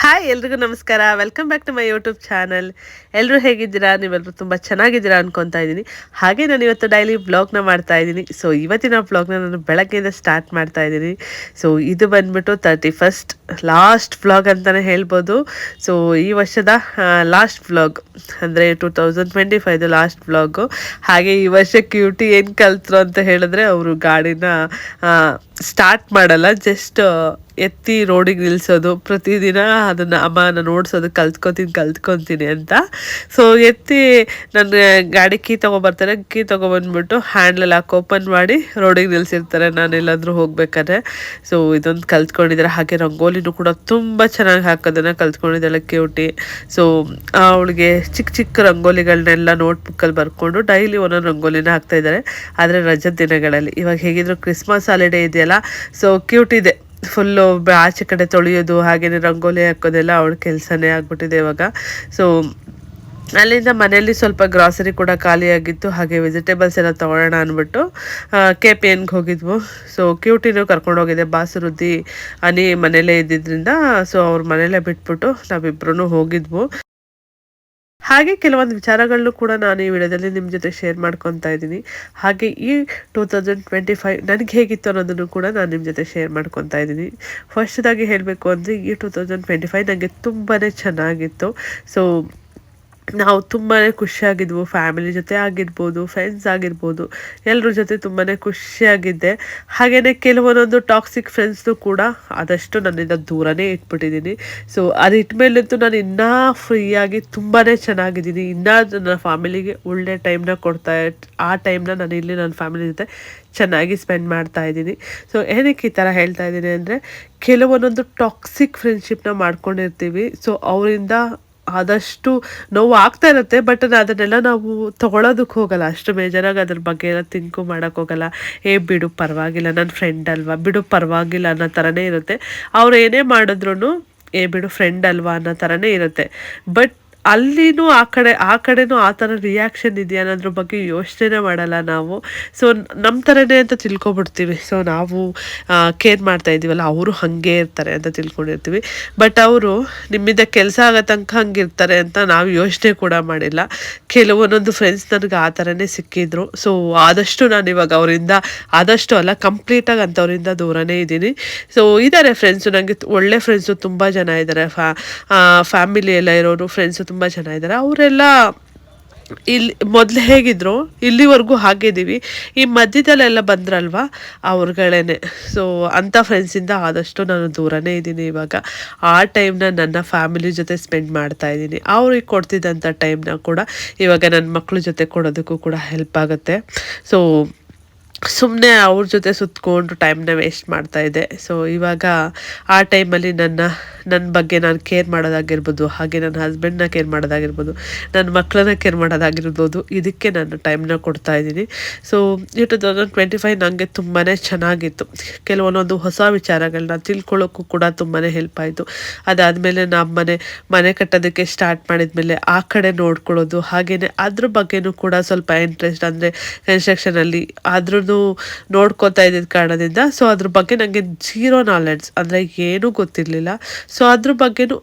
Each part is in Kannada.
ಹಾಯ್ ಎಲ್ರಿಗೂ ನಮಸ್ಕಾರ. Welcome back to my YouTube channel ಎಲ್ಲರೂ ಹೇಗಿದ್ದೀರಾ? ನೀವೆಲ್ಲರೂ ತುಂಬ ಚೆನ್ನಾಗಿದ್ದೀರಾ ಅನ್ಕೊತಾ ಇದ್ದೀನಿ. ಹಾಗೆ ನಾನು ಇವತ್ತು ಡೈಲಿ ಬ್ಲಾಗ್ನ ಮಾಡ್ತಾ ಇದ್ದೀನಿ. ಸೊ ಇವತ್ತಿನ ಬ್ಲಾಗ್ನ ನಾನು ಬೆಳಗ್ಗೆಯಿಂದ ಸ್ಟಾರ್ಟ್ ಮಾಡ್ತಾ ಇದ್ದೀನಿ. ಸೊ ಇದು ಬಂದ್ಬಿಟ್ಟು ತರ್ಟಿ ಫಸ್ಟ್ ಲಾಸ್ಟ್ ಬ್ಲಾಗ್ ಅಂತಲೇ ಹೇಳ್ಬೋದು. ಸೊ ಈ ವರ್ಷದ ಲಾಸ್ಟ್ ಬ್ಲಾಗ್ ಅಂದರೆ ಟೂ ತೌಸಂಡ್ ಟ್ವೆಂಟಿ ಫೈವ್ದು ಲಾಸ್ಟ್ ಬ್ಲಾಗು ಹಾಗೆ ಈ ವರ್ಷ ಕ್ಯೂಟಿ ಏನು ಕಲ್ತರು ಅಂತ ಹೇಳಿದ್ರೆ, ಅವರು ಗಾಡಿನ ಸ್ಟಾರ್ಟ್ ಮಾಡಲ್ಲ ಜಸ್ಟ್ ಎತ್ತಿ ರೋಡಿಗೆ ನಿಲ್ಲಿಸೋದು ಪ್ರತಿದಿನ ಅದನ್ನು ಅಮ್ಮ ನಾನು ಓಡಿಸೋದು ಕಲ್ತ್ಕೊತೀನಿ ಕಲ್ತ್ಕೊತೀನಿ ಅಂತ. ಸೊ ಎತ್ತಿ ನನ್ನ ಗಾಡಿ ಕೀ ತೊಗೊಬರ್ತಾರೆ. ಕೀ ತೊಗೊಬಂದ್ಬಿಟ್ಟು ಹ್ಯಾಂಡ್ಲೆಲ್ಲ ಹಾಕಿ ಓಪನ್ ಮಾಡಿ ರೋಡಿಗೆ ನಿಲ್ಲಿಸಿರ್ತಾರೆ ನಾನು ಎಲ್ಲಾದರೂ ಹೋಗ್ಬೇಕಾದ್ರೆ. ಸೊ ಇದೊಂದು ಕಲ್ತ್ಕೊಂಡಿದ್ದಾರೆ ಹಾಗೆ ರಂಗೋಲಿನೂ ಕೂಡ ತುಂಬ ಚೆನ್ನಾಗಿ ಹಾಕೋದನ್ನು ಕಲ್ತ್ಕೊಂಡಿದ್ದಾಳೆ ಕ್ಯೂಟಿ ಸೊ ಅವಳಿಗೆ ಚಿಕ್ಕ ಚಿಕ್ಕ ರಂಗೋಲಿಗಳನ್ನೆಲ್ಲ ನೋಟ್ಬುಕ್ಕಲ್ಲಿ ಬರ್ಕೊಂಡು ಡೈಲಿ ಒಂದೊಂದು ರಂಗೋಲಿನ ಹಾಕ್ತಾ ಇದ್ದಾರೆ. ಆದರೆ ರಜದ ದಿನಗಳಲ್ಲಿ. ಇವಾಗ ಹೇಗಿದ್ರು ಕ್ರಿಸ್ಮಸ್ ಹಾಲಿಡೇ ಇದೆಯಲ್ಲ ಸೊ ಕ್ಯೂಟ್ ಇದೆ. ಫುಲ್ಲು ಆಚೆ ಕಡೆ ತೊಳೆಯೋದು ಹಾಗೆಯೇ ರಂಗೋಲಿ ಹಾಕೋದೆಲ್ಲ ಅವಳ ಕೆಲಸನೇ ಆಗ್ಬಿಟ್ಟಿದೆ ಇವಾಗ. ಸೊ ಅಲ್ಲಿಂದ ಮನೆಯಲ್ಲಿ ಸ್ವಲ್ಪ ಗ್ರಾಸರಿ ಕೂಡ ಖಾಲಿಯಾಗಿತ್ತು ಹಾಗೆ ವೆಜಿಟೇಬಲ್ಸ್ ಎಲ್ಲ ತೊಗೊಳ್ಳೋಣ ಅಂದ್ಬಿಟ್ಟು ಕೆ ಪಿ ಎನ್ಗೆ ಹೋಗಿದ್ವು. ಸೊ ಕ್ಯೂಟಿನೂ ಕರ್ಕೊಂಡು ಹೋಗಿದ್ದೆ ಬಾಸುರುದ್ದಿ ಅನಿ ಮನೇಲೇ ಇದ್ದಿದ್ದರಿಂದ ಸೊ ಅವ್ರ ಮನೇಲೇ ಬಿಟ್ಬಿಟ್ಟು ನಾವಿಬ್ರು ಹೋಗಿದ್ವು. ಹಾಗೆ ಕೆಲವೊಂದು ವಿಚಾರಗಳನ್ನು ಕೂಡ ನಾನು ಈ ವಿಡಿಯೋದಲ್ಲಿ ನಿಮ್ಮ ಜೊತೆ ಶೇರ್ ಮಾಡ್ಕೊತಾ ಇದ್ದೀನಿ. ಹಾಗೆ ಈ ಟೂ ತೌಸಂಡ್ ಟ್ವೆಂಟಿ ಫೈವ್ ನನಗೆ ಹೇಗಿತ್ತು ಅನ್ನೋದನ್ನು ಕೂಡ ನಾನು ನಿಮ್ಮ ಜೊತೆ ಶೇರ್ ಮಾಡ್ಕೊತಾ ಇದ್ದೀನಿ. ಫಸ್ಟ್ದಾಗಿ ಹೇಳಬೇಕು ಅಂದರೆ ಈ ಟೂ ತೌಸಂಡ್ ಟ್ವೆಂಟಿ ಫೈವ್ ನನಗೆ ತುಂಬಾ ಚೆನ್ನಾಗಿತ್ತು. ಸೊ ನಾವು ತುಂಬಾ ಖುಷಿಯಾಗಿದ್ವು ಫ್ಯಾಮಿಲಿ ಜೊತೆ ಆಗಿರ್ಬೋದು ಫ್ರೆಂಡ್ಸ್ ಆಗಿರ್ಬೋದು ಎಲ್ಲರ ಜೊತೆ ತುಂಬಾ ಖುಷಿಯಾಗಿದ್ದೆ. ಹಾಗೆಯೇ ಕೆಲವೊಂದೊಂದು ಟಾಕ್ಸಿಕ್ ಫ್ರೆಂಡ್ಸ್ನು ಕೂಡ ಆದಷ್ಟು ನನ್ನಿಂದ ದೂರನೇ ಇಟ್ಬಿಟ್ಟಿದ್ದೀನಿ. ಸೊ ಅದು ಇಟ್ಮೇಲಂತೂ ನಾನು ಇನ್ನೂ ಫ್ರೀಯಾಗಿ ತುಂಬಾ ಚೆನ್ನಾಗಿದ್ದೀನಿ. ಇನ್ನೂ ನನ್ನ ಫ್ಯಾಮಿಲಿಗೆ ಒಳ್ಳೆ ಟೈಮ್ನ ಕೊಡ್ತಾ ಆ ಟೈಮ್ನ ನಾನು ಇಲ್ಲಿ ನನ್ನ ಫ್ಯಾಮಿಲಿ ಜೊತೆ ಚೆನ್ನಾಗಿ ಸ್ಪೆಂಡ್ ಮಾಡ್ತಾ ಇದ್ದೀನಿ. ಸೊ ಏನಕ್ಕೆ ಈ ಥರ ಹೇಳ್ತಾ ಇದ್ದೀನಿ ಅಂದರೆ, ಕೆಲವೊಂದೊಂದು ಟಾಕ್ಸಿಕ್ ಫ್ರೆಂಡ್ಶಿಪ್ನ ಮಾಡ್ಕೊಂಡಿರ್ತೀವಿ. ಸೊ ಅವರಿಂದ ಆದಷ್ಟು ನೋವು ಆಗ್ತಾ ಇರುತ್ತೆ ಬಟ್ ಅದನ್ನೆಲ್ಲ ನಾವು ತೊಗೊಳೋದಕ್ಕೆ ಹೋಗಲ್ಲ. ಅಷ್ಟು ಮೇಜರಾಗಿ ಅದ್ರ ಬಗ್ಗೆ ಎಲ್ಲ ತಿಂಕು ಮಾಡೋಕ್ಕೆ ಹೋಗಲ್ಲ. ಏ, ಬಿಡು, ಪರವಾಗಿಲ್ಲ ನನ್ನ ಫ್ರೆಂಡ್ ಅಲ್ವಾ? ಬಿಡು, ಪರವಾಗಿಲ್ಲ ಅನ್ನೋ ಥರನೇ ಇರುತ್ತೆ. ಅವ್ರು ಏನೇ ಮಾಡಿದ್ರು ಏ, ಬಿಡು ಫ್ರೆಂಡ್ ಅಲ್ವಾ ಅನ್ನೋ ಥರನೇ ಇರುತ್ತೆ. ಬಟ್ ಅಲ್ಲಿನೂ ಆ ಕಡೆ, ಆ ಕಡೆನೂ ಆ ಥರ ರಿಯಾಕ್ಷನ್ ಇದೆಯಾ ಅನ್ನೋದ್ರ ಬಗ್ಗೆ ಯೋಚನೆ ಮಾಡಲ್ಲ ನಾವು. ಸೊ ನಮ್ಮ ಥರನೇ ಅಂತ ತಿಳ್ಕೊಬಿಡ್ತೀವಿ. ಸೊ ನಾವು ಕೇರ್ ಮಾಡ್ತಾ ಇದ್ದೀವಲ್ಲ, ಅವರು ಹಾಗೆ ಇರ್ತಾರೆ ಅಂತ ತಿಳ್ಕೊಂಡಿರ್ತೀವಿ. ಬಟ್ ಅವರು ನಿಮ್ಮಿಂದ ಕೆಲಸ ಆಗೋ ತನಕ ಹಂಗಿರ್ತಾರೆ ಅಂತ ನಾವು ಯೋಚನೆ ಕೂಡ ಮಾಡಿಲ್ಲ. ಕೆಲವೊಂದೊಂದು ಫ್ರೆಂಡ್ಸ್ ನನಗೆ ಆ ಥರನೇ ಸಿಕ್ಕಿದ್ರು. ಸೊ ಆದಷ್ಟು ನಾನು ಇವಾಗ ಅವರಿಂದ, ಆದಷ್ಟು ಅಲ್ಲ ಕಂಪ್ಲೀಟಾಗಿ ಅಂಥವರಿಂದ ದೂರನೇ ಇದ್ದೀನಿ. ಸೊ ಇದ್ದಾರೆ ಫ್ರೆಂಡ್ಸು ನನಗೆ ಒಳ್ಳೆ ಫ್ರೆಂಡ್ಸು ತುಂಬ ಜನ ಇದ್ದಾರೆ ಫ್ಯಾ ಫ್ಯಾಮಿಲಿ ಎಲ್ಲ ಇರೋರು ಫ್ರೆಂಡ್ಸು ತುಂಬ ಚೆನ್ನಾಗಿದ್ದಾರೆ ಅವರೆಲ್ಲ ಇಲ್ಲಿ ಮೊದಲು ಹೇಗಿದ್ರು, ಇಲ್ಲಿವರೆಗೂ ಹಾಗಿದ್ದೀವಿ ಈ ಮಧ್ಯದಲ್ಲೆಲ್ಲ ಬಂದ್ರಲ್ವ? ಅವ್ರುಗಳೇನೆ. ಸೊ ಅಂಥ ಫ್ರೆಂಡ್ಸಿಂದ ಆದಷ್ಟು ನಾನು ದೂರನೇ ಇದ್ದೀನಿ ಇವಾಗ. ಆ ಟೈಮ್ನ ನನ್ನ ಫ್ಯಾಮಿಲಿ ಜೊತೆ ಸ್ಪೆಂಡ್ ಮಾಡ್ತಾ ಇದ್ದೀನಿ. ಅವ್ರಿಗೆ ಕೊಡ್ತಿದ್ದಂಥ ಟೈಮ್ನ ಕೂಡ ಇವಾಗ ನನ್ನ ಮಕ್ಕಳ ಜೊತೆ ಕೊಡೋದಕ್ಕೂ ಕೂಡ ಹೆಲ್ಪ್ ಆಗುತ್ತೆ. ಸೊ ಸುಮ್ಮನೆ ಅವ್ರ ಜೊತೆ ಸುತ್ತಕೊಂಡು ಟೈಮ್ನ ವೇಸ್ಟ್ ಮಾಡ್ತಾ ಇದ್ದೆ ಸೊ ಇವಾಗ ಆ ಟೈಮಲ್ಲಿ ನನ್ನ ನನ್ನ ಬಗ್ಗೆ ನಾನು ಕೇರ್ ಮಾಡೋದಾಗಿರ್ಬೋದು, ಹಾಗೆ ನನ್ನ ಹಸ್ಬೆಂಡ್ನ ಕೇರ್ ಮಾಡೋದಾಗಿರ್ಬೋದು ನನ್ನ ಮಕ್ಕಳನ್ನ ಕೇರ್ ಮಾಡೋದಾಗಿರ್ಬೋದು, ಇದಕ್ಕೆ ನಾನು ಟೈಮ್ನ ಕೊಡ್ತಾ ಇದ್ದೀನಿ. ಸೊ ಈ ಟು ತೌಸಂಡ್ ಟ್ವೆಂಟಿ ಫೈವ್ ನನಗೆ ತುಂಬಾ ಚೆನ್ನಾಗಿತ್ತು. ಕೆಲವೊಂದೊಂದು ಹೊಸ ವಿಚಾರಗಳನ್ನ ತಿಳ್ಕೊಳ್ಳೋಕ್ಕೂ ಕೂಡ ತುಂಬಾ ಹೆಲ್ಪ್ ಆಯಿತು. ಅದಾದಮೇಲೆ ನಮ್ಮ ಮನೆ ಮನೆ ಕಟ್ಟೋದಕ್ಕೆ ಸ್ಟಾರ್ಟ್ ಮಾಡಿದ್ಮೇಲೆ ಆ ಕಡೆ ನೋಡ್ಕೊಳ್ಳೋದು ಹಾಗೆಯೇ ಅದ್ರ ಬಗ್ಗೆನೂ ಕೂಡ ಸ್ವಲ್ಪ ಇಂಟ್ರೆಸ್ಟ್ ಅಂದರೆ ಕನ್ಸ್ಟ್ರಕ್ಷನಲ್ಲಿ ಆದ್ರೂ ನೋಡ್ಕೋತಾ ಇದ್ದಿದ್ದ ಕಾರಣದಿಂದ ಸೊ ಅದ್ರ ಬಗ್ಗೆ ನನಗೆ ಜೀರೋ ನಾಲೆಡ್ಜ್ ಅಂದರೆ ಏನೂ ಗೊತ್ತಿರಲಿಲ್ಲ. ಸೊ ಅದ್ರ ಬಗ್ಗೆನೂ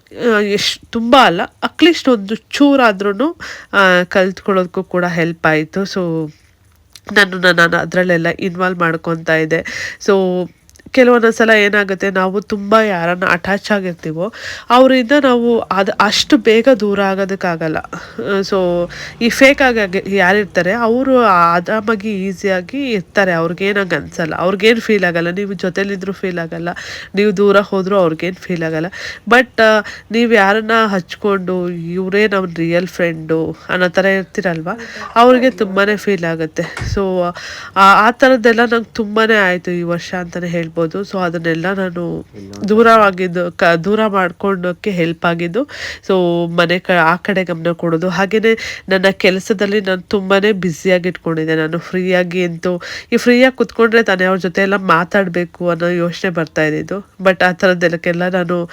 ಎಷ್ಟು ತುಂಬ ಅಲ್ಲ ಅಟ್ಲೀಸ್ಟ್ ಒಂದು ಚೂರಾದ್ರೂ ಕಲ್ತ್ಕೊಳ್ಳೋದಕ್ಕೂ ಕೂಡ ಹೆಲ್ಪ್ ಆಯಿತು. ಸೊ ನನ್ನನ್ನು ನಾನು ಅದರಲ್ಲೆಲ್ಲ ಇನ್ವಾಲ್ವ್ ಮಾಡ್ಕೊತಾ ಇದ್ದೆ. ಸೊ ಕೆಲವೊಂದು ಸಲ ಏನಾಗುತ್ತೆ, ನಾವು ತುಂಬ ಯಾರನ್ನ ಅಟ್ಯಾಚ್ ಆಗಿರ್ತೀವೋ, ಅವರಿಂದ ನಾವು ಅದು ಅಷ್ಟು ಬೇಗ ದೂರ ಆಗೋದಕ್ಕಾಗಲ್ಲ. ಸೊ ಈ ಫೇಕ್ ಆಗಿ ಯಾರಿರ್ತಾರೆ, ಅವರು ಆರಾಮಾಗಿ ಈಸಿಯಾಗಿ ಇರ್ತಾರೆ. ಅವ್ರಿಗೇನಂಗೆ ಅನ್ಸಲ್ಲ. ಅವ್ರಿಗೇನು ಫೀಲ್ ಆಗಲ್ಲ. ನೀವು ಜೊತೆಲಿದ್ದರೂ ಫೀಲ್ ಆಗಲ್ಲ. ನೀವು ದೂರ ಹೋದರೂ ಅವ್ರಿಗೇನು ಫೀಲ್ ಆಗಲ್ಲ. ಬಟ್ ನೀವು ಯಾರನ್ನ ಹಚ್ಕೊಂಡು, ಇವರೇ ನಮ್ಮ ರಿಯಲ್ ಫ್ರೆಂಡು ಅನ್ನೋ ಥರ ಇರ್ತೀರಲ್ವ, ಅವ್ರಿಗೆ ತುಂಬಾ ಫೀಲ್ ಆಗುತ್ತೆ. ಸೊ ಆ ಥರದ್ದೆಲ್ಲ ನಂಗೆ ತುಂಬಾ ಆಯಿತು ಈ ವರ್ಷ ಅಂತಲೇ ಹೇಳ್ಬೋದು. ಸೊ ಅದನ್ನೆಲ್ಲ ನಾನು ದೂರವಾಗಿದ್ದು, ಕ, ದೂರ ಮಾಡ್ಕೊಳ್ಳೋಕ್ಕೆ ಹೆಲ್ಪ್ ಆಗಿದ್ದು. ಸೊ ಮನೆ ಕ, ಆ ಕಡೆ ಗಮನ ಕೊಡೋದು. ಹಾಗೆಯೇ ನನ್ನ ಕೆಲಸದಲ್ಲಿ ನಾನು ತುಂಬಾ ಬ್ಯುಸಿಯಾಗಿ ಇಟ್ಕೊಂಡಿದ್ದೆ. ನಾನು ಫ್ರೀಯಾಗಿ ಅಂತೂ ಈ ಫ್ರೀಯಾಗಿ ಕುತ್ಕೊಂಡ್ರೆ ತಾನೇ ಅವ್ರ ಜೊತೆ ಎಲ್ಲ ಮಾತಾಡಬೇಕು ಅನ್ನೋ ಯೋಚನೆ ಬರ್ತಾ ಇದ್ದಿದ್ದು. ಬಟ್ ಆ ಥರದ್ದೆಲ್ಲಕ್ಕೆಲ್ಲ ನಾನು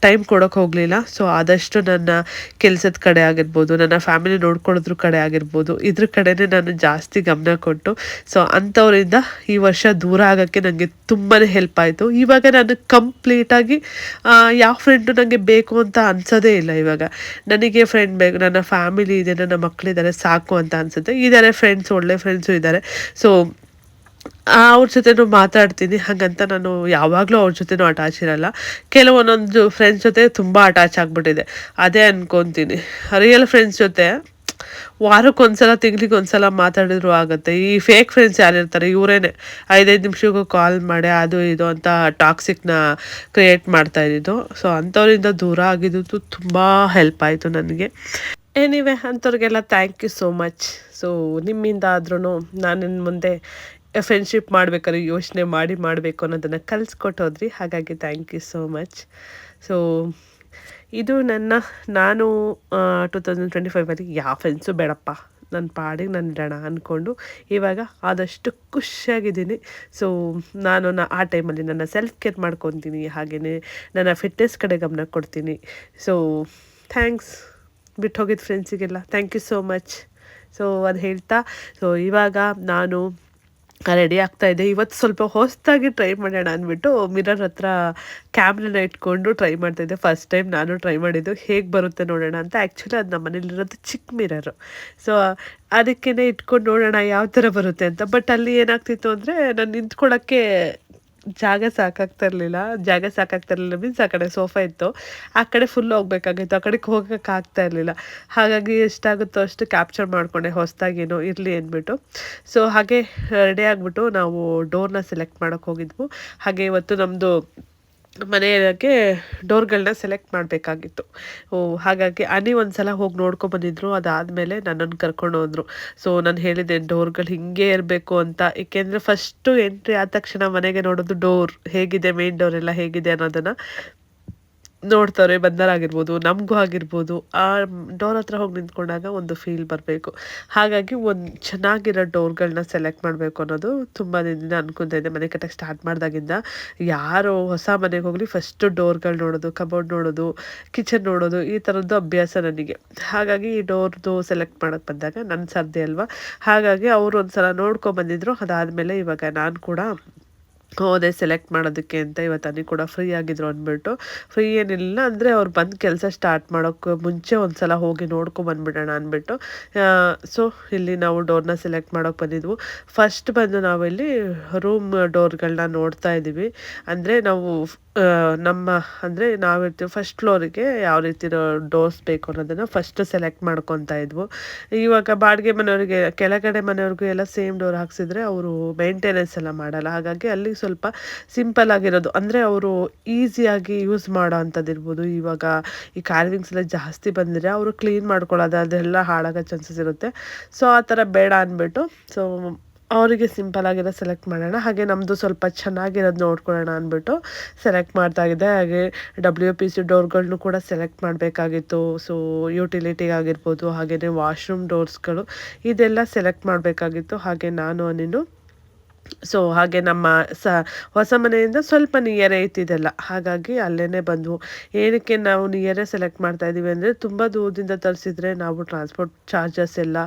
ಟೈಮ್ ಕೊಡೋಕೆ ಹೋಗಲಿಲ್ಲ. ಸೊ ಆದಷ್ಟು ನನ್ನ ಕೆಲಸದ ಕಡೆ ಆಗಿರ್ಬೋದು, ನನ್ನ ಫ್ಯಾಮಿಲಿ ನೋಡ್ಕೊಳೋದ್ರ ಕಡೆ ಆಗಿರ್ಬೋದು, ಇದ್ರ ಕಡೆನೇ ನಾನು ಜಾಸ್ತಿ ಗಮನ ಕೊಟ್ಟು. ಸೊ ಅಂಥವರಿಂದ ಈ ವರ್ಷ ದೂರ ಆಗೋಕ್ಕೆ ನನಗೆ ತುಂಬಾ ಹೆಲ್ಪ್ ಆಯಿತು. ಇವಾಗ ನಾನು ಕಂಪ್ಲೀಟಾಗಿ ಯಾವ ಫ್ರೆಂಡು ನನಗೆ ಬೇಕು ಅಂತ ಅನ್ಸೋದೇ ಇಲ್ಲ ಇವಾಗ. ನನಗೆ ಫ್ರೆಂಡ್ ಬೇಕು, ನನ್ನ ಫ್ಯಾಮಿಲಿ ಇದೆ, ನನ್ನ ಮಕ್ಕಳಿದ್ದಾರೆ ಸಾಕು ಅಂತ ಅನ್ಸುತ್ತೆ. ಇದ್ದಾರೆ ಫ್ರೆಂಡ್ಸ್ ಒಳ್ಳೆ ಫ್ರೆಂಡ್ಸು ಇದ್ದಾರೆ ಸೊ ಅವ್ರ ಜೊತೆನೂ ಮಾತಾಡ್ತೀನಿ. ಹಾಗಂತ ನಾನು ಯಾವಾಗಲೂ ಅವ್ರ ಜೊತೆನೂ ಅಟ್ಯಾಚ್ ಇರಲ್ಲ. ಕೆಲವೊಂದೊಂದು ಫ್ರೆಂಡ್ಸ್ ಜೊತೆ ತುಂಬ ಅಟ್ಯಾಚ್ ಆಗಿಬಿಟ್ಟಿದೆ. ಅದೇ ಅನ್ಕೊತೀನಿ. ರಿಯಲ್ ಫ್ರೆಂಡ್ಸ್ ಜೊತೆ ವಾರಕ್ಕೊಂದ್ಸಲ ತಿಂಗ್ಳಿಗೆ ಒಂದ್ಸಲ ಮಾತಾಡಿದ್ರು ಆಗುತ್ತೆ. ಈ ಫೇಕ್ ಫ್ರೆಂಡ್ಸ್ ಯಾರಿರ್ತಾರೆ, ಇವರೇನೆ. ಐದೈದು ನಿಮಿಷಕ್ಕೂ ಕಾಲ್ ಮಾಡಿ, ಅದು ಇದು ಅಂತ ಟಾಕ್ಸಿಕ್ನ ಕ್ರಿಯೇಟ್ ಮಾಡ್ತಾ ಇದ್ದಿದ್ದು. ಸೊ ಅಂಥವ್ರಿಂದ ದೂರ ಆಗಿದ್ದು ತುಂಬ ಹೆಲ್ಪ್ ಆಯಿತು ನನಗೆ. Anyway ಅಂಥವ್ರಿಗೆಲ್ಲ thank you so much so ನಿಮ್ಮಿಂದ ಆದ್ರೂ ನಾನು ಮುಂದೆ ಫ್ರೆಂಡ್ಶಿಪ್ ಮಾಡ್ಬೇಕಾದ್ರೆ ಯೋಚನೆ ಮಾಡಿ ಮಾಡಬೇಕು ಅನ್ನೋದನ್ನು ಕಲಿಸ್ಕೊಟ್ಟೋದ್ರಿ ಹಾಗಾಗಿ thank you so much so ಇದು ನನ್ನ, ನಾನು ಟೂ ತೌಸಂಡ್ ಟ್ವೆಂಟಿ ಫೈವರೆಗೆ ಯಾವ ಫ್ರೆಂಡ್ಸು ಬೇಡಪ್ಪ. ನನ್ನ ಪಾಡಿಗೆ ನಾನು ಇಡೋಣ ಅಂದ್ಕೊಂಡು ಇವಾಗ ಆದಷ್ಟು ಖುಷಿಯಾಗಿದ್ದೀನಿ. ಸೊ ನಾನು ನಾ, ಆ ಟೈಮಲ್ಲಿ ನನ್ನ ಸೆಲ್ಫ್ ಕೇರ್ ಮಾಡ್ಕೊತೀನಿ ಹಾಗೆಯೇ ನನ್ನ ಫಿಟ್ನೆಸ್ ಕಡೆ ಗಮನ ಕೊಡ್ತೀನಿ. ಸೊ ಥ್ಯಾಂಕ್ಸ್ ಬಿಟ್ಟು ಹೋಗಿದ್ದು ಫ್ರೆಂಡ್ಸಿಗೆಲ್ಲ thank you so much so ಅದು ಹೇಳ್ತಾ ಸೊ ಇವಾಗ ನಾನು ರೆಡಿ ಆಗ್ತಾ ಇದೆ ಇವತ್ತು ಸ್ವಲ್ಪ ಹೊಸದಾಗಿ ಟ್ರೈ ಮಾಡೋಣ ಅಂದ್ಬಿಟ್ಟು ಮಿರರ್ ಹತ್ರ ಕ್ಯಾಮ್ರನ ಇಟ್ಕೊಂಡು ಟ್ರೈ ಮಾಡ್ತಾ ಇದ್ದೆ. ಫಸ್ಟ್ ಟೈಮ್ ನಾನು ಟ್ರೈ ಮಾಡಿದ್ದು. ಹೇಗೆ ಬರುತ್ತೆ ನೋಡೋಣ ಅಂತ ಆ್ಯಕ್ಚುಲಿ ಅದು ನಮ್ಮ ಮನೇಲಿರೋದು ಚಿಕ್ಕ ಮಿರರು ಸೊ ಅದಕ್ಕೇ ಇಟ್ಕೊಂಡು ನೋಡೋಣ ಯಾವ ಥರ ಬರುತ್ತೆ ಅಂತ. ಬಟ್ ಅಲ್ಲಿ ಏನಾಗ್ತಿತ್ತು ಅಂದರೆ ನಾನು ನಿಂತ್ಕೊಳ್ಳೋಕ್ಕೆ ಜಾಗ ಸಾಕಾಗ್ತಾ ಇರಲಿಲ್ಲ. ಜಾಗ ಸಾಕಾಗ್ತಾ ಇರಲಿಲ್ಲ ಮೀನ್ಸ್ ಆ ಕಡೆ ಸೋಫಾ ಇತ್ತು. ಆ ಕಡೆ ಫುಲ್ ಹೋಗ್ಬೇಕಾಗಿತ್ತು. ಆ ಕಡೆಗೆ ಆಗ್ತಾ ಇರಲಿಲ್ಲ. ಹಾಗಾಗಿ ಎಷ್ಟಾಗುತ್ತೋ ಅಷ್ಟು ಕ್ಯಾಪ್ಚರ್ ಮಾಡಿಕೊಂಡೆ. ಹೊಸ್ದಾಗೇನೋ ಇರಲಿ ಅಂದ್ಬಿಟ್ಟು. ಸೊ ಹಾಗೆ ರೆಡಿ ಆಗಿಬಿಟ್ಟು ನಾವು ಡೋರ್ನ ಸೆಲೆಕ್ಟ್ ಮಾಡೋಕ್ಕೆ ಹೋಗಿದ್ವು. ಹಾಗೆ ಇವತ್ತು ನಮ್ಮದು ಮನೆಯಕ್ಕೆ ಡೋರ್ಗಳನ್ನ ಸೆಲೆಕ್ಟ್ ಮಾಡಬೇಕಾಗಿತ್ತು. ಓ, ಹಾಗಾಗಿ ಅನಿ ಒಂದು ಸಲ ಹೋಗಿ ನೋಡ್ಕೊಂಬಂದಿದ್ರು, ಅದಾದಮೇಲೆ ನನ್ನನ್ನು ಕರ್ಕೊಂಡು ಹೋದರು. ಸೊ, ನಾನು ಹೇಳಿದೆ ಡೋರ್ಗಳು ಹಿಂಗೆ ಇರಬೇಕು ಅಂತ. ಏಕೆಂದರೆ ಫಸ್ಟು ಎಂಟ್ರಿ ಆದ ತಕ್ಷಣ ಮನೆಗೆ ನೋಡೋದು ಡೋರ್ ಹೇಗಿದೆ ಮೇನ್ ಡೋರ್ ಎಲ್ಲ ಹೇಗಿದೆ ಅನ್ನೋದನ್ನು. ನೋಡ್ತಾರೆ ಬಂದರಾಗಿರ್ಬೋದು ನಮಗೂ ಆಗಿರ್ಬೋದು, ಆ ಡೋರ್ ಹತ್ರ ಹೋಗಿ ನಿಂತ್ಕೊಂಡಾಗ ಒಂದು ಫೀಲ್ ಬರಬೇಕು. ಹಾಗಾಗಿ ಒಂದು ಚೆನ್ನಾಗಿರೋ ಡೋರ್ಗಳನ್ನ ಸೆಲೆಕ್ಟ್ ಮಾಡಬೇಕು ಅನ್ನೋದು ತುಂಬ ದಿನದಿಂದ ಅನ್ಕೊತಾ ಇದೆ ಮನೆ ಕಟ್ಟಕ್ಕೆ ಸ್ಟಾರ್ಟ್ ಮಾಡಿದಾಗಿಂದ ಯಾರು ಹೊಸ ಮನೆಗೆ ಹೋಗಲಿ ಫಸ್ಟು ಡೋರ್ಗಳು ನೋಡೋದು ಕಬೋರ್ಡ್ ನೋಡೋದು ಕಿಚನ್ ನೋಡೋದು, ಈ ಥರದ್ದು ಅಭ್ಯಾಸ ನನಗೆ. ಹಾಗಾಗಿ ಈ ಡೋರ್ದು ಸೆಲೆಕ್ಟ್ ಮಾಡೋಕ್ಕೆ ಬಂದಾಗ ನನ್ನ ಸರ್ದಿ ಅಲ್ವಾ? ಹಾಗಾಗಿ ಅವರು ಒಂದು ಸಲ ನೋಡ್ಕೊಂಬಂದಿದ್ರು, ಅದಾದಮೇಲೆ ಇವಾಗ ನಾನು ಕೂಡ ಹೋದೆ ಸೆಲೆಕ್ಟ್ ಮಾಡೋದಕ್ಕೆ ಅಂತ ಇವತ್ತು ಅನಿ ಕೂಡ ಫ್ರೀ ಆಗಿದ್ರು ಅಂದ್ಬಿಟ್ಟು. ಫ್ರೀ ಏನಿಲ್ಲ ಅಂದರೆ ಅವ್ರು ಬಂದು ಕೆಲಸ ಸ್ಟಾರ್ಟ್ ಮಾಡೋಕ್ಕೆ ಮುಂಚೆ ಒಂದು ಸಲ ಹೋಗಿ ನೋಡ್ಕೊಂಬಂದ್ಬಿಡೋಣ ಅಂದ್ಬಿಟ್ಟು. ಸೊ ಇಲ್ಲಿ ನಾವು ಡೋರ್ನ ಸೆಲೆಕ್ಟ್ ಮಾಡೋಕ್ಕೆ ಬಂದಿದ್ವು. ಫಸ್ಟ್ ಬಂದು ನಾವಿಲ್ಲಿ ರೂಮ್ ಡೋರ್ಗಳನ್ನ ನೋಡ್ತಾ ಇದ್ದೀವಿ. ಅಂದರೆ ನಾವು ನಮ್ಮ, ಅಂದರೆ ನಾವಿರ್ತೀವಿ ಫಸ್ಟ್ ಫ್ಲೋರಿಗೆ ಯಾವ ರೀತಿ ಡೋರ್ಸ್ ಬೇಕು ಅನ್ನೋದನ್ನು ಫಸ್ಟ್ ಸೆಲೆಕ್ಟ್ ಮಾಡ್ಕೊತಾ ಇದ್ವು. ಇವಾಗ ಬಾಡಿಗೆ ಮನೆಯವ್ರಿಗೆ, ಕೆಳಗಡೆ ಮನೆಯವ್ರಿಗೂ ಎಲ್ಲ ಸೇಮ್ ಡೋರ್ ಹಾಕ್ಸಿದ್ರೆ ಅವರು ಮೇಂಟೆನೆನ್ಸ್ ಎಲ್ಲ ಮಾಡಲ್ಲ. ಹಾಗಾಗಿ ಅಲ್ಲಿ ಸ್ವಲ್ಪ ಸಿಂಪಲ್ ಆಗಿರೋದು. ಅಂದರೆ ಅವರು ಈಸಿಯಾಗಿ ಯೂಸ್ ಮಾಡೋ ಅಂಥದ್ದು ಇರ್ಬೋದು ಇವಾಗ ಈ ಕಾರ್ವಿಂಗ್ಸ್ ಎಲ್ಲ ಜಾಸ್ತಿ ಬಂದರೆ ಅವರು ಕ್ಲೀನ್ ಮಾಡ್ಕೊಳ್ಳೋದು, ಅದೆಲ್ಲ ಹಾಳಾಗೋ ಚಾನ್ಸಸ್ ಇರುತ್ತೆ. ಸೊ ಆ ಥರ ಬೇಡ ಅಂದ್ಬಿಟ್ಟು ಸೊ ಅವರಿಗೆ ಸಿಂಪಲ್ ಆಗಿರೋ ಸೆಲೆಕ್ಟ್ ಮಾಡೋಣ. ಹಾಗೆ ನಮ್ಮದು ಸ್ವಲ್ಪ ಚೆನ್ನಾಗಿರೋದು ನೋಡ್ಕೊಳ್ಳೋಣ ಅಂದ್ಬಿಟ್ಟು ಸೆಲೆಕ್ಟ್ ಮಾಡ್ತಾ ಇದೆ ಹಾಗೆ ಡಬ್ಲ್ಯೂ ಪಿ ಸಿ ಡೋರ್ಗಳನ್ನು ಕೂಡ ಸೆಲೆಕ್ಟ್ ಮಾಡಬೇಕಾಗಿತ್ತು. ಸೊ ಯುಟಿಲಿಟಿಗೆ ಆಗಿರ್ಬೋದು ಹಾಗೆಯೇ ವಾಶ್ರೂಮ್ ಡೋರ್ಸ್ಗಳು ಇದೆಲ್ಲ ಸೆಲೆಕ್ಟ್ ಮಾಡಬೇಕಾಗಿತ್ತು. ಹಾಗೆ ನಾನು ನೀನು ಸೊ ಹಾಗೆ ನಮ್ಮ ಸ ಹೊಸ ಮನೆಯಿಂದ ಸ್ವಲ್ಪ ನಿಯರೇ ಇತ್ತಿದೆಲ್ಲ ಹಾಗಾಗಿ ಅಲ್ಲೇ ಬಂದವು. ಏನಕ್ಕೆ ನಾವು ನಿಯರೇ ಸೆಲೆಕ್ಟ್ ಮಾಡ್ತಾ ಇದ್ದೀವಿ ಅಂದರೆ ತುಂಬ ದೂರದಿಂದ ತರಿಸಿದ್ರೆ ನಾವು ಟ್ರಾನ್ಸ್ಪೋರ್ಟ್ ಚಾರ್ಜಸ್ ಎಲ್ಲ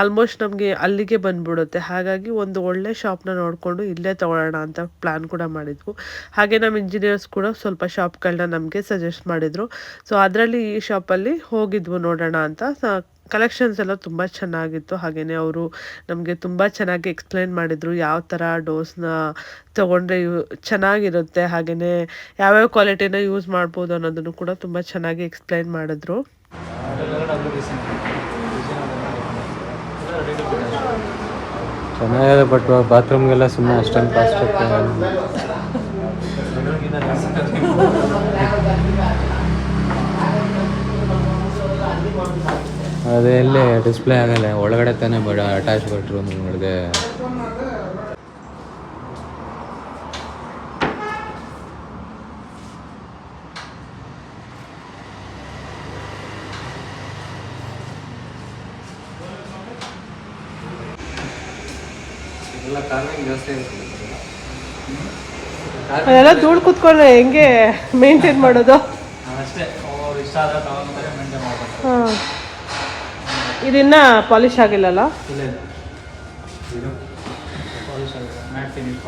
ಆಲ್ಮೋಸ್ಟ್ ನಮಗೆ ಅಲ್ಲಿಗೆ ಬಂದ್ಬಿಡುತ್ತೆ. ಹಾಗಾಗಿ ಒಂದು ಒಳ್ಳೆ ಶಾಪ್ನ ನೋಡಿಕೊಂಡು ಇಲ್ಲೇ ತೊಗೊಳ್ಳೋಣ ಅಂತ ಪ್ಲ್ಯಾನ್ ಕೂಡ ಮಾಡಿದ್ವು. ಹಾಗೆ ನಮ್ಮ ಇಂಜಿನಿಯರ್ಸ್ ಕೂಡ ಸ್ವಲ್ಪ ಶಾಪ್ಗಳನ್ನ ನಮಗೆ ಸಜೆಸ್ಟ್ ಮಾಡಿದರು. ಸೊ ಅದರಲ್ಲಿ ಈ ಶಾಪಲ್ಲಿ ಹೋಗಿದ್ವು ನೋಡೋಣ ಅಂತ ಕಲೆಕ್ಷನ್ಸ್ ಎಲ್ಲ ತುಂಬ ಚೆನ್ನಾಗಿತ್ತು. ಹಾಗೆಯೇ ಅವರು ನಮಗೆ ತುಂಬ ಚೆನ್ನಾಗಿ ಎಕ್ಸ್ಪ್ಲೈನ್ ಮಾಡಿದರು ಯಾವ ಥರ ಡೋಸ್ನ ತೊಗೊಂಡ್ರೆ ಯೂ, ಚೆನ್ನಾಗಿರುತ್ತೆ. ಹಾಗೆಯೇ ಯಾವ್ಯಾವ ಕ್ವಾಲಿಟಿನ ಯೂಸ್ ಮಾಡ್ಬೋದು ಅನ್ನೋದನ್ನು ಕೂಡ ತುಂಬ ಚೆನ್ನಾಗಿ ಎಕ್ಸ್ಪ್ಲೈನ್ ಮಾಡಿದ್ರು. ಚೆನ್ನಾಗಿದೆ ಬಟ್ ಬಾತ್ರೂಮ್ಗೆಲ್ಲ ಸುಮ್ಮನೆ ಅಷ್ಟೊಂದು ಕಾಸ್ಟ್ ಅದೇ ಎಲ್ಲಿ ಡಿಸ್ಪ್ಲೇ ಆಗಲ್ಲ ಒಳಗಡೆ ತಾನೇ ಬಡ ಅಟ್ಯಾಚ್ ಕೊಟ್ಟರು ನೋಡಿದೆ. ಎಲ್ಲ ಧೂಳು ಕೂತ್ಕೊಂಡ್ರೆ ಹೆಂಗೆ ಮೇಂಟೈನ್ ಮಾಡೋದು? ಅಷ್ಟೇ ಇಷ್ಟ ಆದ್ರೆ ಇದನ್ನ ಪಾಲಿಶ್ ಆಗಿಲ್ಲಲ್ಲ? ಇದು ಪಾಲಿಶ್ ಆಗಿಲ್ಲ. ಫಿನಿಶ್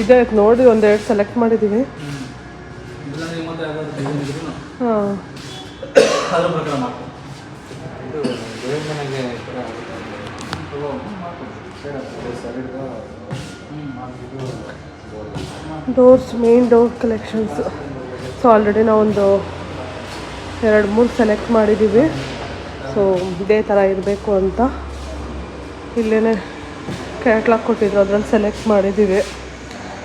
ಇದೆ ನೋಡಿ ಒಂದೆರಡು ಸೆಲೆಕ್ಟ್ ಮಾಡಿದ್ದೀವಿ ಹಾಂ. Doors main door collections so already ನಾವೊಂದು ಎರಡು, ಮೂರು ಸೆಲೆಕ್ಟ್ ಮಾಡಿದ್ದೀವಿ ಸೊ ಇದೇ ಥರ ಇರಬೇಕು ಅಂತ. ಇಲ್ಲೇ ಕ್ಯಾಟ್ಲಾಗ್ ಕೊಟ್ಟಿದ್ರು, ಅದ್ರಲ್ಲಿ ಸೆಲೆಕ್ಟ್ ಮಾಡಿದ್ದೀವಿ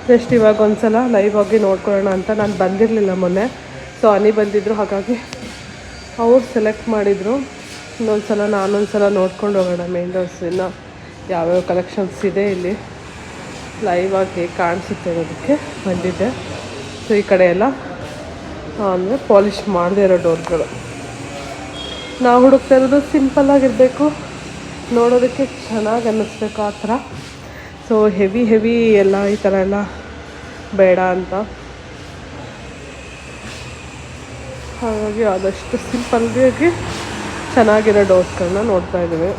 ಜಸ್ಟ್ ಇವಾಗ ಒಂದ್ಸಲ ಲೈವ್ ಆಗಿ ನೋಡ್ಕೊಳ್ಳೋಣ ಅಂತ. ನಾನು ಬಂದಿರಲಿಲ್ಲ ಮೊನ್ನೆ. ಸೊ ಅನಿ ಬಂದಿದ್ದರು ಹಾಗಾಗಿ ಅವ್ರು ಸೆಲೆಕ್ಟ್ ಮಾಡಿದರು. ಇನ್ನೊಂದು ಸಲ ನಾನೊಂದು ಸಲ ನೋಡ್ಕೊಂಡು ಹೋಗೋಣ ಮೇನ್ ಡೋರ್ಸ್ ಇನ್ನು. ಯಾವ್ಯಾವ ಕಲೆಕ್ಷನ್ಸ್ ಇದೆ ಇಲ್ಲಿ. ಲೈವ್ ಆಗಿ ಕಾಣಿಸುತ್ತೆ ಅನ್ನೋದಕ್ಕೆ ಬಂದಿದ್ದೆ. ಸೊ ಈ ಕಡೆ ಎಲ್ಲ ಅಂದರೆ ಪಾಲಿಶ್ ಮಾಡದೇ ಇರೋ ಡೋರ್ಗಳು. ನಾವು ಹುಡುಕ್ತಾ ಇರೋದು ಸಿಂಪಲ್ಲಾಗಿರಬೇಕು ನೋಡೋದಕ್ಕೆ ಚೆನ್ನಾಗಿ ಅನ್ನಿಸ್ಬೇಕು ಆ ಥರ. ಸೊ ಹೆವಿ ಹೆವಿ ಎಲ್ಲ ಈ ಥರ ಎಲ್ಲ ಬೇಡ ಅಂತ. ಹಾಗಾಗಿ ಆದಷ್ಟು ಸಿಂಪಲ್ಗಾಗಿ ಚೆನ್ನಾಗಿರೋ ಡೋರ್ಸ್ಗಳನ್ನ ನೋಡ್ತಾ ಇದ್ದೀವಿ.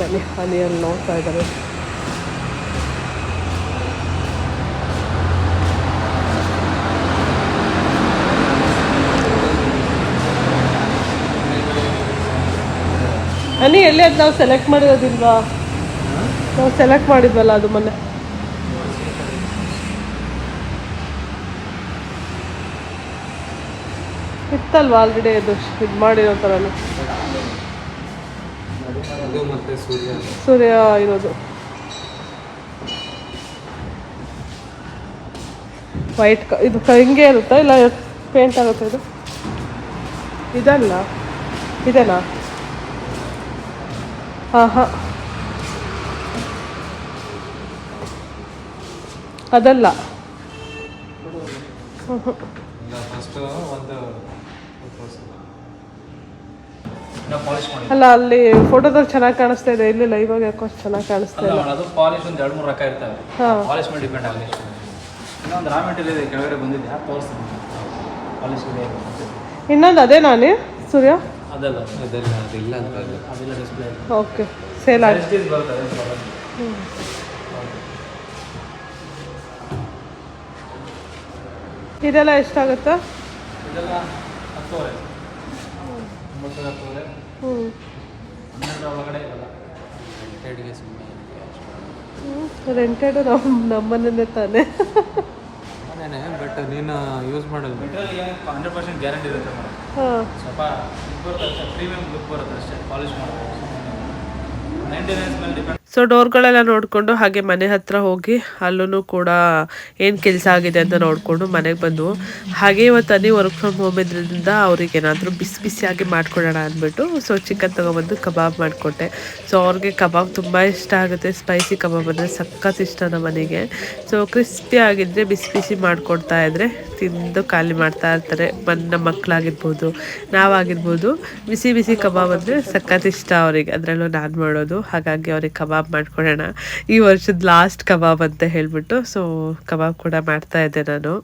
ಬನ್ನಿ ಹನಿಯಲ್ಲಿ ನೋಡ್ತಾ ಇದ್ದಾರೆ. ಹನಿ ಎಲ್ಲಿ ಅದು ನಾವು ಸೆಲೆಕ್ಟ್ ಮಾಡಿರೋದಿಲ್ವಾ? ನಾವು ಸೆಲೆಕ್ಟ್ ಮಾಡಿದ್ವಲ್ಲ ಅದು ಮೊನ್ನೆ. ಇತ್ತಲ್ವಾ ಆಲ್ರೆಡಿ ಅದು? ಇದು ಮಾಡಿರೋ ಥರನೇ ಸೂರ್ಯ. ಸೂರ್ಯ ಇರೋದು. ವೈಟ್ ಇದು ಹಿಂಗೆ ಇರುತ್ತಾ ಇಲ್ಲ ಪೇಂಟ್ ಆಗುತ್ತೆ ಇದು? ಇದಲ್ಲ. ಇದೆನಾ? ಹಾಂ ಹಾಂ ಅದಲ್ಲ ಹ್ಮ್, ಹ್ಮ್. ಇಲ್ಲ ಫಸ್ಟ್ ಒಂದು ನಾವು ಪಾಲಿಶ್ ಮಾಡಿ ಅಲ್ಲ ಅಲ್ಲಿ ಫೋಟೋದಲ್ಲಿ ಚೆನ್ನಾಗಿ ಕಾಣಿಸ್ತಾ ಇದೆ. ಇಲ್ಲಿ ಲೈವ್ ಆಗಿ ಯಾಕೋ ಚೆನ್ನಾಗಿ ಕಾಣಿಸ್ತಾ ಇಲ್ಲ. ಅದು ಪಾಲಿಶ್ ಒಂದು ಎರಡು ಮೂರು ರೊಕ್ಕ ಇರ್ತವೆ. ಪಾಲಿಶ್ ಮೇಲೆ ಡಿಪೆಂಡ್ ಆಗಲಿ ಇನ್ನೊಂದು ರಾ ಮೆಟೀರಿಯಲ್ ಇದೆ ಕೆಳಗಡೆ ಬಂದಿದೆ. ಯಾಕೆ ತೋರಿಸ್ತೀನಿ ಪಾಲಿಶ್ ಇದೆ. ಇನ್ನೊಂದು ಅದೇ ನಾನೇ ಸೂರ್ಯ? ಅದಲ್ಲ. ಅದೆಲ್ಲ ಅದಿಲ್ಲ ಅಂತ ಅದು ಅದೆಲ್ಲ ಡಿಸ್ಪ್ಲೇ ಓಕೆ ಸೇಲ್ ಆಗಿ. ಬರ್ತದೆ ಇದೆಲ್ಲ ಎಷ್ಟಾಗುತ್ತಾ? ಇದೆಲ್ಲ ಹತ್ತುವರೆ. ಒಂಬತ್ತು ಹತ್ತುವರೆ. ಹ್ಞೂ ಹನ್ನೆರಡರ ಒಳಗಡೆ ಇರಲ್ಲ. ರೆಂಟೆಡ್ಗೆ ಸುಮ್ಮನೆ ರೆಂಟೆಡ್ ನಮ್ಮ ನಮ್ಮನೇ ತಾನೆ. ಮನೇನೆ ಬಟ್ ನೀನು ಯೂಸ್ ಮಾಡಲ್ಲ. ಮೆಟೀರಿಯಲ್ಗೆ ಹಂಡ್ರೆಡ್ ಪರ್ಸೆಂಟ್ ಗ್ಯಾರಂಟಿ ಇರುತ್ತೆ ಹಾಂ. ಸ್ವಲ್ಪ ಇದು ಬರುತ್ತೆ ಪ್ರೀಮಿಯಂ ಲುಕ್ ಬರುತ್ತೆ ಅಷ್ಟೇ ಪಾಲಿಶ್ ಮಾಡೋದು ಮೇಂಟೆನೆನ್ಸ್ ಮೇಲೆ ಡಿಪೆಂಡ್ ಸೊ ಡೋರ್ಗಳೆಲ್ಲ ನೋಡಿಕೊಂಡು ಹಾಗೆ ಮನೆ ಹತ್ರ ಹೋಗಿ ಅಲ್ಲೂ ಕೂಡ ಏನು ಕೆಲಸ ಆಗಿದೆ ಅಂತ ನೋಡಿಕೊಂಡು ಮನೆಗೆ ಬಂದು ಹಾಗೆ ಇವತ್ತು ಅನಿ ವರ್ಕ್ ಫ್ರಮ್ ಹೋಮ್ ಇದ್ರಿಂದ ಅವ್ರಿಗೆ ಏನಾದರೂ ಬಿಸಿ ಬಿಸಿಯಾಗಿ ಮಾಡ್ಕೊಡೋಣ ಅಂದ್ಬಿಟ್ಟು ಸೊ ಚಿಕನ್ ತೊಗೊಬಂದು ಕಬಾಬ್ ಮಾಡಿಕೊಟ್ಟೆ. ಸೊ ಅವ್ರಿಗೆ ಕಬಾಬ್ ತುಂಬ ಇಷ್ಟ ಆಗುತ್ತೆ ಸ್ಪೈಸಿ ಕಬಾಬ್ ಅಂದರೆ ಸಖತ್ ಇಷ್ಟ ನಮ್ಮ ಮನೆಗೆ. ಸೊ ಕ್ರಿಸ್ಪಿ ಆಗಿದ್ದರೆ ಬಿಸಿ ಬಿಸಿ ಮಾಡಿಕೊಡ್ತಾ ಇದ್ದರೆ ತಿಂದು ಖಾಲಿ ಮಾಡ್ತಾ ಇರ್ತಾರೆ ನನ್ನ ಮಕ್ಕಳಾಗಿರ್ಬೋದು ನಾವಾಗಿರ್ಬೋದು. ಬಿಸಿ ಬಿಸಿ ಕಬಾಬ್ ಅಂದರೆ ಸಖತ್ ಇಷ್ಟ ಅವರಿಗೆ, ಅದರಲ್ಲೂ ನಾನು ಮಾಡೋದು. ಹಾಗಾಗಿ ಅವ್ರಿಗೆ ಕಬಾಬ್ ಮಾಡ್ಕೊಡೋಣ ಈ ವರ್ಷದ ಲಾಸ್ಟ್ ಕಬಾಬ್ ಅಂತ ಹೇಳ್ಬಿಟ್ಟು ಸೊ ಕಬಾಬ್ ಕೂಡ ಮಾಡ್ತಾ ಇದ್ದೆ ನಾನು.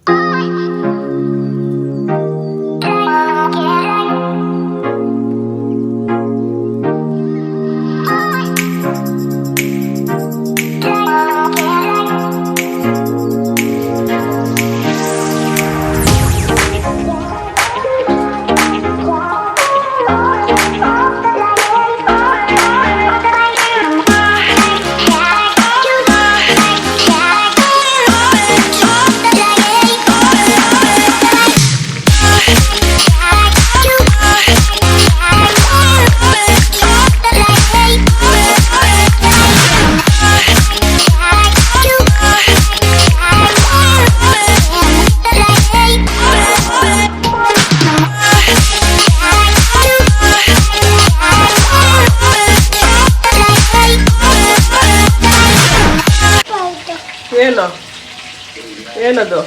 ಏನದು?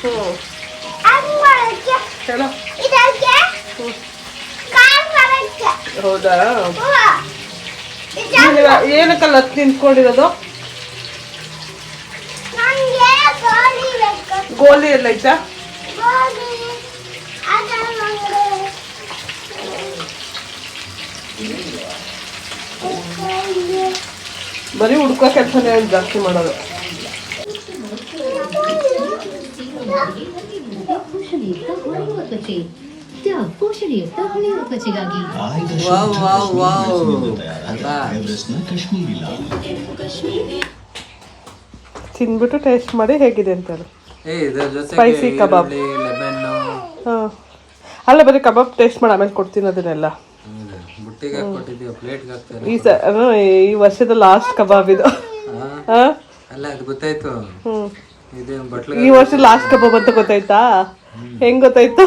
ಹ್ಞೂ. ಹೇಳೋ. ಹೌದಾ? ಏನಕ್ಕಲ್ಲ ಹತ್ತು ನಿಂತ್ಕೊಂಡಿರೋದು? ಗೋಲಿ ಎಲ್ಲ ಐತಾ ಬರೀ ಹುಡ್ಕೋ ಕೆಲಸನೇ ಜಾಸ್ತಿ ಮಾಡೋದು. ಪೋಷಣೆಯುಕ್ತ ಹೊಳೆಯುವ ತ್ವಚೆ ಟ್ಯಾಬ್ ಪೋಷಣೆಯುಕ್ತ ಹೊಳೆಯುವ ತ್ವಚೆಗಾಗಿ ವಾವ್ ವಾವ್ ವಾವ್ ಅಬ್ಬಾ. ತಿಂದ್ಬಿಟ್ಟು ಟೇಸ್ಟ್ ಮಾಡಿ ಹೇಗಿದೆ ಅಂತಾರೆ ಏ ಇದ್ರ ಜೊತೆಗೆ Spicy kebab. ಲೆಮನ್ ಹಾಂ ಅಲ್ಲ ಬರೀ ಕಬಾಬ್ ಟೇಸ್ಟ್ ಮಾಡಿ ಆಮೇಲೆ ಕೊಡ್ತೀನಿ ಅದನ್ನೆಲ್ಲ ಬುಟ್ಟಿಗೆ ಹಾಕೊಟ್ಟಿದ್ದೀವಿ ಪ್ಲೇಟ್ಗೆ ಹಾಕ್ತಾರೆ. ಈ ಸ ಈ ವರ್ಷದ ಲಾಸ್ಟ್ ಕಬಾಬ್ ಇದು. ಹಾ? ಹಾಂ? ಅಲ್ಲ ಅದು ಗೊತ್ತಾಯ್ತು. ಹ್ಞೂ ಇದು ಬಟ್ಲು ಈ ವರ್ಷ ಲಾಸ್ಟ್ ಕಬಾಬ್ ಅಂತ ಗೊತ್ತಾಯ್ತಾ? ಹೆಂಗ್ ಗೊತ್ತಾಯ್ತು?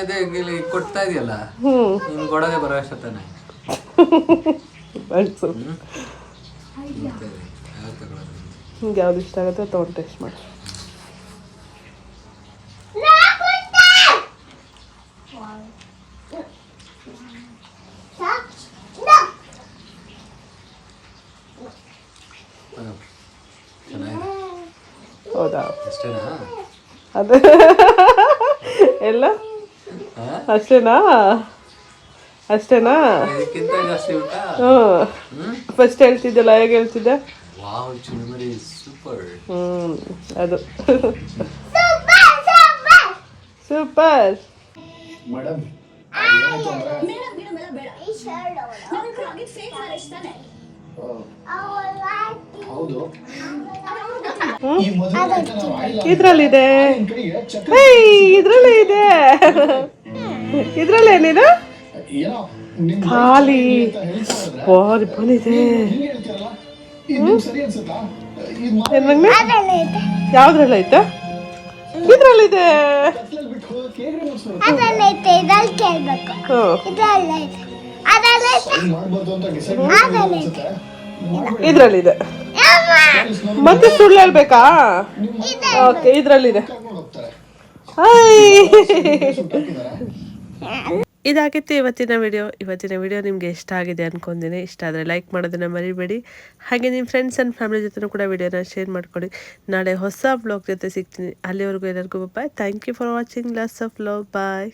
ಅದೇ ಇಲ್ಲಿ ಕೊಡ್ತಾ ಇದೆಯಲ್ಲ ನಿಮ್ಗೆ ಕೊಡೋದೇ ಬರೋ ಅಷ್ಟ ತಾನೆ. ಯಾವ್ದು ತಗೊಳ್ಳೋದು? ನಿಮ್ಗೆ ಯಾವ್ದು ಇಷ್ಟ ಆಗುತ್ತೆ ತೊಗೊಂಡು ಟೇಸ್ಟ್ ಮಾಡಿ. ಹೌದಾ? ಅಷ್ಟೇನಾ ಅದೇ. ಎಲ್ಲ? ಅಷ್ಟೇನಾ? ಅಷ್ಟೇನಾ? ಹ್ಞೂ. ಹ್ಮ್? ಫಸ್ಟ್ ಹೇಳ್ತಿದ್ದಲ್ಲ ಹೇಗೆ ಹೇಳ್ತಿದ್ದೆ. ಹ್ಮ್ ಅದು. ಸೂಪರ್. ಇದ್ರಲ್ಲಿದೆ. ಇದ್ರಲ್ಲೇ ಇದೆ ಇದ್ರಲ್ಲೇನಿದೆ ಖಾಲಿ. ಬಾರಿ ಬಂದಿದೆ. ಯಾವ್ದ್ರಲ್ಲ ಐತೆ? ಇದ್ರಲ್ಲಿದೆ. ಅದಲ್ಲೈತೆ ಇದ್ರಲ್ಲಿದೆ. ಮತ್ತೆ ಸುಳ್ಳು ಹೇಳ್ಬೇಕಾ? ಓಕೆ ಇದ್ರಲ್ಲಿದೆ. ಇದಾಗಿತ್ತು ಇವತ್ತಿನ ವಿಡಿಯೋ. ಇವತ್ತಿನ ವಿಡಿಯೋ ನಿಮಗೆ ಇಷ್ಟ ಆಗಿದೆ ಅನ್ಕೊಂತೀನಿ ಇಷ್ಟ ಆದರೆ ಲೈಕ್ ಮಾಡೋದನ್ನ ಮರಿಬೇಡಿ. ಹಾಗೆ ನಿಮ್ಮ ಫ್ರೆಂಡ್ಸ್ ಆ್ಯಂಡ್ ಫ್ಯಾಮಿಲಿ ಜೊತೆನೂ ಕೂಡ ವಿಡಿಯೋನ ಶೇರ್ ಮಾಡ್ಕೊಳ್ಳಿ ನಾಳೆ ಹೊಸ ಬ್ಲಾಗ್ ಜೊತೆ ಸಿಗ್ತೀನಿ. ಅಲ್ಲಿವರೆಗೂ ಎಲ್ಲರಿಗೂ bye thank you for watching lots of love bye